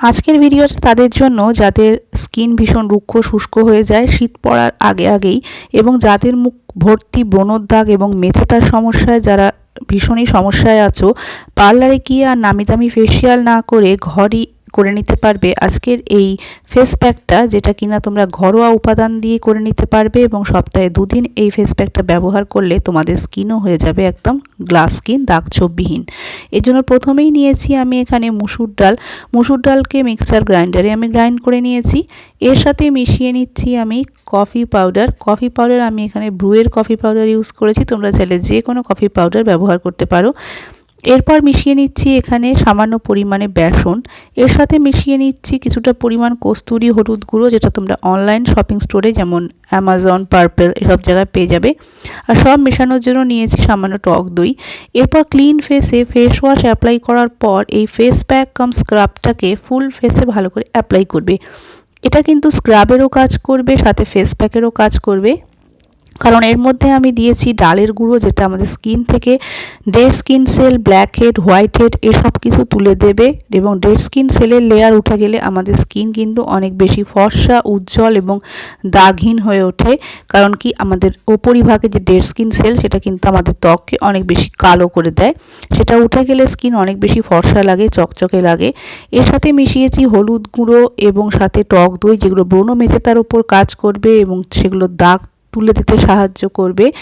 আজকের ভিডিওটা তাদের জন্য যাদের স্কিন ভীষণ রুক্ষ, শুষ্ক হয়ে যায়, শীত পড়ার আগে আগেই এবং যাদের মুখ ভর্তি ব্রণর দাগ এবং মেচেতার সমস্যায়, যারা ভীষণই সমস্যায় আছো পার্লারে গিয়ে আর নামি দামি ফেসিয়াল না করে ঘরই করে নিতে পারবে। আজকের এই ফেস প্যাকটা যেটা কিনা তোমরা ঘরোয়া উপাদান দিয়ে করে নিতে পারবে এবং সপ্তাহে দুদিন এই ফেস প্যাকটা ব্যবহার করলে তোমাদের স্কিনও হয়ে যাবে একদম গ্লাস স্কিন দাগ ছোপবিহীন এর জন্য প্রথমেই নিয়েছি আমি এখানে মুসুর ডাল। মুসুর ডালকে মিক্সার গ্রাইন্ডারে আমি গ্রাইন্ড করে নিয়েছি। এর সাথে মিশিয়ে নিচ্ছি আমি কফি পাউডার কফি পাউডার আমি এখানে ব্রুয়ের কফি পাউডার ইউজ করেছি। তোমরা চাইলে যে কোনো কফি পাউডার ব্যবহার করতে পারো। এরপর মিশিয়ে নিচ্ছি এখানে সামান্য পরিমাণে বেসন। এর সাথে মিশিয়ে নিচ্ছি কিছুটা পরিমাণ কস্তুরি হলুদ গুঁড়ো, যেটা তোমরা অনলাইন শপিং স্টোরে যেমন অ্যামাজন পার্পেল এসব জায়গায় পেয়ে যাবে। আর সব মেশানোর জন্য নিয়েছি সামান্য টক দই। এরপর ক্লিন ফেসে ফেস ওয়াশ অ্যাপ্লাই করার পর এই ফেস প্যাক কাম স্ক্রাবটাকে ফুল ফেসে ভালো করে অ্যাপ্লাই করবে। এটা কিন্তু স্ক্রাবেরও কাজ করবে, সাথে ফেস প্যাকেরও কাজ করবে। কারণ এর মধ্যে আমি দিয়েছি ডালের গুঁড়ো, যেটা আমাদের স্কিন থেকে dead skin cell blackhead whitehead এসব কিছু তুলে দেবে এবং ডেড স্কিন সেলের লেয়ার উঠে গেলে আমাদের স্কিন কিন্তু অনেক বেশি ফর্সা, উজ্জ্বল এবং দাগহীন হয়ে ওঠে। কারণ কি আমাদের ওপরিভাগে যে ডেড স্কিন সেল সেটা কিন্তু আমাদের ত্বককে অনেক বেশি কালো করে দেয়। সেটা উঠে গেলে স্কিন অনেক বেশি ফর্সা লাগে, চকচকে লাগে। এর সাথে মিশিয়েছি হলুদ গুঁড়ো এবং সাথে টক দই, যেগুলো ব্রণ মেঝে তার উপর কাজ করবে এবং সেগুলো দাগ তুলে দিতে সাহায্য করবে।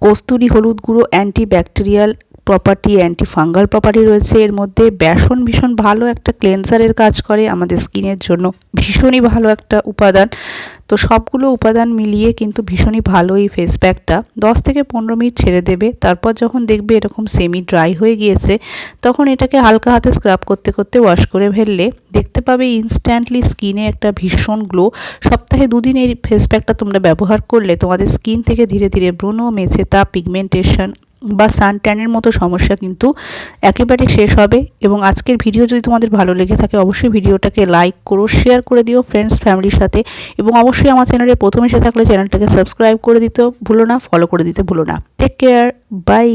কস্তুরি হলুদ গুঁড়ো anti bacterial property anti fungal property রয়েছে। এর মধ্যে ব্যাসন ভীষণ ভালো একটা ক্লেন্সারের কাজ করে। আমাদের স্কিনের জন্য ভীষণই ভালো একটা উপাদান। তো সবগুলো উপাদান মিলিয়ে কিন্তু ভীষণই ভালো এই ফেস প্যাকটা দশ থেকে পনেরো মিনিট ছেড়ে দেবে, তারপর যখন দেখবে এরকম সেমি ড্রাই হয়ে গিয়েছে, তখন এটাকে হালকা হাতে স্ক্রাব করতে করতে ওয়াশ করে ফেললে দেখতে পাবে ইনস্ট্যান্টলি স্কিনে একটা ভীষণ গ্লো সপ্তাহে দুদিন এই ফেস প্যাকটা তোমরা ব্যবহার করলে তোমাদের স্কিন থেকে ধীরে ধীরে ব্রণ মেছেতা পিগমেন্টেশন বা সান ট্যানের মতো সমস্যা কিন্তু একেবারে শেষ হবে। এবং আজকের ভিডিও যদি তোমাদের ভালো লেগে থাকে, অবশ্যই ভিডিওটাকে লাইক করো শেয়ার করে দিও ফ্রেন্ডস ফ্যামিলির সাথে। এবং অবশ্যই আমার চ্যানেলে প্রথম এসে থাকলে চ্যানেলটাকে সাবস্ক্রাইব করে দিতে ভুলো না ফলো করে দিতে ভুলো না। Take care bye